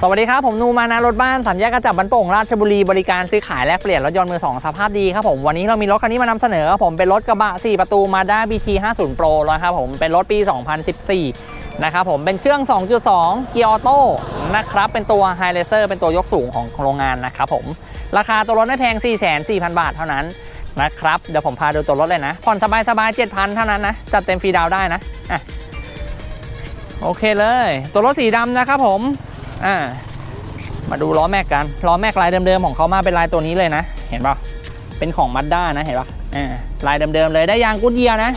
สวัสดีครับ ผมนูมานารถบ้านสัญญากระจับบันโป่งราชบุรีบริการซื้อขายและเปลี่ยนรถยนต์มือสองสภาพดีครับผมวันนี้เรามีรถคันนี้มานำเสนอครับผมเป็นรถกระบะ 4 ประตู Mazda BT 50 Pro แล้วครับผมเป็นรถปี 2014 นะครับผมเป็นเครื่อง 2.2 เกียร์ออโต้นะครับเป็นตัว High Racer เป็นตัวยกสูงของโรงงานนะครับผมราคาตัวรถไม่แพง 44,000 บาทเท่านั้นนะครับเดี๋ยวผมพาดูตัวรถเลยนะผ่อนสบายๆ7,000 เท่านั้นนะจัดเต็มฟรีดาวได้นะอะ โอเคเลย ตัวรถสีดำนะครับผม อ่า มาดูล้อแม็กกัน ล้อแม็กลายเดิมๆของเขามาเป็นลายตัวนี้เลยนะ เห็นป่ะเป็นของมัดด้านะ เห็นป่ะอ่า ลายเดิมๆเลย ได้ยางกูดเยียนะ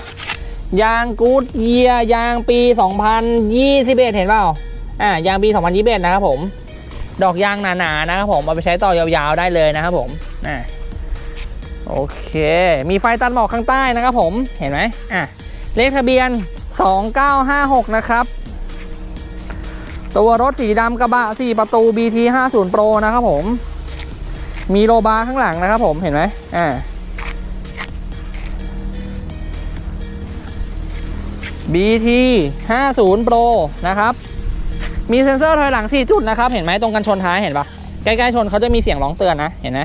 ยางกูดเยียยางปี 2021 เห็นเปล่า อ่า ยางปี 2021 นะครับผม ดอกยางหนาๆนะครับผม เอาไปใช้ต่อยาวๆได้เลยนะครับผม อ่า โอเค มีไฟตัดหมอกข้างใต้นะครับผม เห็นไหมอะเลขทะเบียน 2956 นะครับ ตัวรถสีดำกระบะ4ประตู BT 50 Pro นะครับผม มีโลบาร์ข้างหลังนะครับผมเห็นไหมอ่า BT 50 Pro นะครับ มีเซ็นเซอร์ถอยหลัง 4 จุดนะครับ เห็นไหมตรงกันชนท้ายเห็นปะใกล้ๆชนเขาจะมีเสียงร้องเตือนนะ เห็นไหม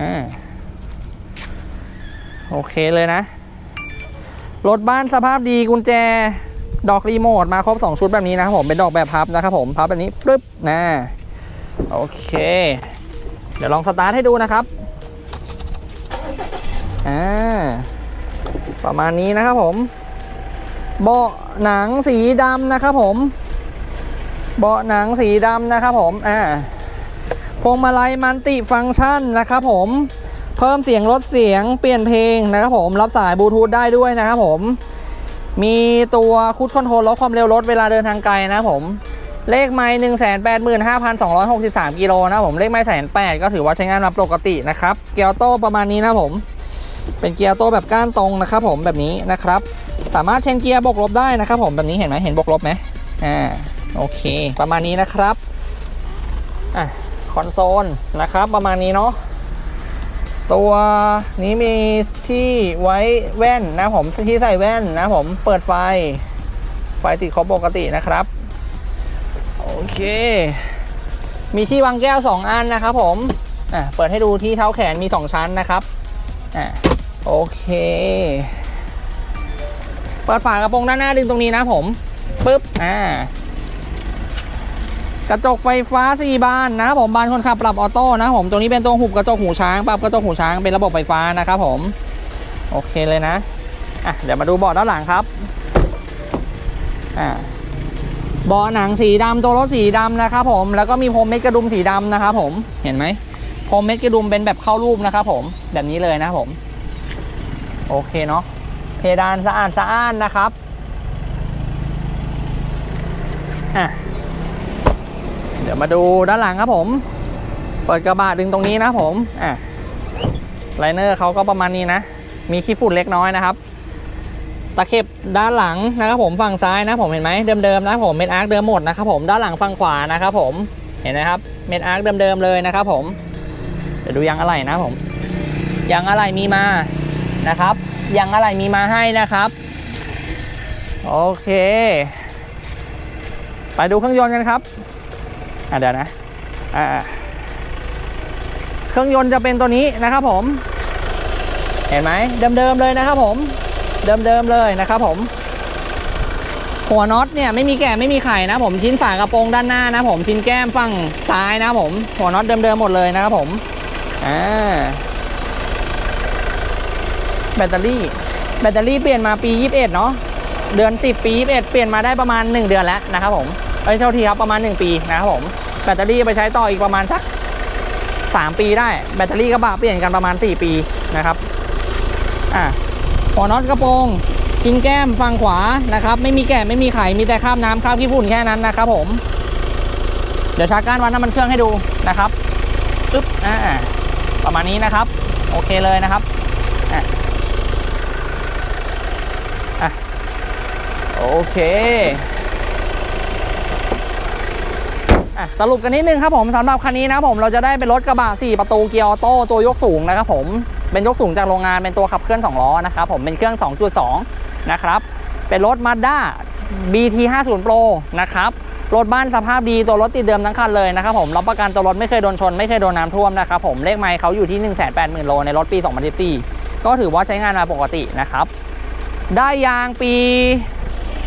อ่าโอเคเลยนะ รถบ้านสภาพดีกุญแจ ดอกรีโมทมาครบ 2 ชุดแบบนี้นะครับผมเป็นดอกแบบพับนะครับผมพับแบบนี้ฟลึบนะโอเค เดี๋ยวลองสตาร์ทให้ดูนะครับอ่าประมาณนี้นะครับผมเบาะหนังสีดำนะครับผมเบาะหนังสีดำนะครับผมอ่าพวงมาลัยมันติฟังก์ชันนะครับผมเพิ่มเสียงลดเสียงเปลี่ยนเพลงนะครับผมรับสายบลูทูธได้ด้วยนะครับผม มีตัวคูดคอนโทรลลดความเร็วรถเวลาเดินทางไกลนะผม เลขไม้หนึ่งแสนแปดหมื่นห้าพันสองร้อยหกสิบสามกิโลนะผมเลขไม้แสนแปดก็ถือว่าใช้งานมาปกตินะครับ เกียร์โต้ประมาณนี้นะผม เป็นเกียร์โต้แบบก้านตรงนะครับผมแบบนี้นะครับ สามารถเชนเกียร์บวกลบได้นะครับผมแบบนี้เห็นไหมเห็นบวกลบไหมอ่าโอเค ประมาณนี้นะครับอะคอนโซลนะครับประมาณนี้เนาะ ตัวนี้มีที่ไว้แว่นนะผมที่ใส่แว่นนะผมเปิดไฟ ไฟติดครบปกตินะครับ โอเค มีที่วางแก้ว 2 อันนะครับผมอะเปิดให้ดูที่เท้าแขนมี 2 ชั้นนะครับอะโอเค เปิดฝากระโปรงด้านหน้าดึงตรงนี้นะผมปึ๊บอ่า กระจกไฟฟ้า 4 บานนะครับผมบานคนขับปรับออโต้นะผมตรงนี้เป็นตัวหุบกระจกหูช้างปรับกระจกหูช้างเป็นระบบไฟฟ้านะครับผมโอเคเลยนะอะเดี๋ยวมาดูเบาะด้านหลังครับอ่าเบาะหนังสีดำตัวรถสีดำนะครับผมแล้วก็มีพรมเม็ดกระดุมสีดำนะครับผมเห็นไหมพรมเม็ดกระดุมเป็นแบบเข้ารูปนะครับผมแบบนี้เลยนะครับผม โอเคเนาะเพดานสะอาดสะอ้านนะครับอะ ดี๋ยวมาดูด้านหลังครับผม เปิดกระบะดึงตรงนี้นะผมอะไลเนอร์เขาก็ประมาณนี้นะ มีขี้ฝุ่นเล็กน้อยนะครับ ตะเข็บด้านหลังนะครับผมฝั่งซ้ายนะผมเห็นไหมเดิมๆนะผมเม็ดอาร์คเดิมหมดนะครับผมด้านหลังฝั่งขวานะครับผมเห็นไหมครับเม็ดอาร์คเดิมๆเลยนะครับผมเดี๋ยวดูยางอะไรนะผมยางอะไรมีมานะครับยางอะไรมีมาให้นะครับโอเค ไปดูเครื่องยนต์กันครับ อะเดี๋ยวนะอ่าเครื่องยนต์จะเป็นตัวนี้นะครับผม เห็นไหมเดิมๆเลยนะครับผม เดิมๆเลยนะครับผม หัวน็อตเนี่ยไม่มีแก่ไม่มีไข่นะผมชิ้นฝากระโปรงด้านหน้านะผมชิ้นแก้มฝั่งซ้ายนะผม หัวน็อตเดิมๆหมดเลยนะครับผมอ่าแบตเตอรี่แบตเตอรี่เปลี่ยนมาปี 21 เนาะเดือน10ปี 21 เปลี่ยนมาได้ประมาณ 1 เดือนแล้วนะครับผม เอ้ยเท่าที่ครับประมาณ 1 ปีนะครับผมแบตเตอรี่ไปใช้ต่ออีกประมาณสัก 3 ปีได้แบตเตอรี่กระบะเปลี่ยนกันประมาณ 4 ปีนะครับอะหัวน็อตกระโปรงชิ้นแก้มฝั่งขวานะครับ ไม่มีแก่ไม่มีไข่มีแต่คราบน้ำคราบขี้ฝุ่นแค่นั้นนะครับผม เดี๋ยวชาร์จการวัดน้ำมันเครื่องให้ดูนะครับปึ๊บอ่าประมาณนี้นะครับ โอเคเลยนะครับอะอะโอเค อะสรุปกันนิดนึงครับผมสำหรับคันนี้นะผมเราจะได้เป็นรถกระบะ4 ประตูเกียร์ออโต้ตัวยกสูงนะครับผมเป็นยกสูงจากโรงงานเป็นตัวขับเคลื่อน2ล้อนะครับผมเป็นเครื่อง 2.2 นะครับเป็นรถ Mazda BT 50 Pro นะครับรถบ้านสภาพดีตัวรถติดเดิมทั้งคันเลยนะครับผมรับประกันตัวรถไม่เคยโดนชนไม่เคยโดนน้ำท่วมนะครับผมเลขไมล์เขาอยู่ที่ 1 8 0 0 0 0 โลในรถปี 2014 ก็ถือว่าใช้งานมาปกตินะครับได้ยางปี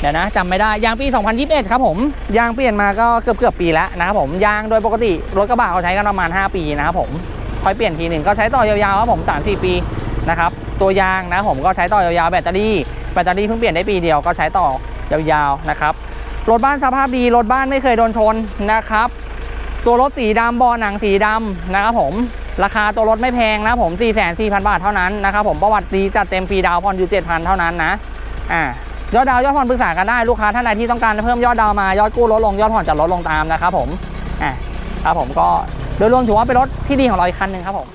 เดี๋ยวนะจำไม่ได้ยางปี 2021 ครับผมยางเปลี่ยนมาก็เกือบเกือบปีแล้วนะครับผมยางโดยปกติรถกระบะเขาใช้กันประมาณ 5 ปีนะครับผมค่อยเปลี่ยนทีหนึ่งก็ใช้ต่อยาวๆครับผม 3-4 ปีนะครับตัวยางนะผมก็ใช้ต่อยาวๆแบตเตอรี่แบตเตอรี่เพิ่งเปลี่ยนได้ปีเดียวก็ใช้ต่อยาวๆนะครับรถบ้านสภาพดีรถบ้านไม่เคยโดนชนนะครับ ตัวรถสีดำบอหนังสีดำนะครับผมราคาตัวรถไม่แพงนะผม 4 4 0 0 0 บาทเท่านั้นนะครับผมประวัติดีจัดเต็มฟรีดาวน์ผ่อนอยู่ 7,000 เท่านั้นนะอ่า ยอดดาวยอดผ่อนปรึกษากันได้ลูกค้าท่านใดที่ต้องการเพิ่มยอดดาวมายอดกู้ลดลงยอดผ่อนจะลดลงตามนะครับผมอะครับผมก็โดยรวมถือว่าเป็นรถที่ดีของเราอีกคันหนึ่งครับผม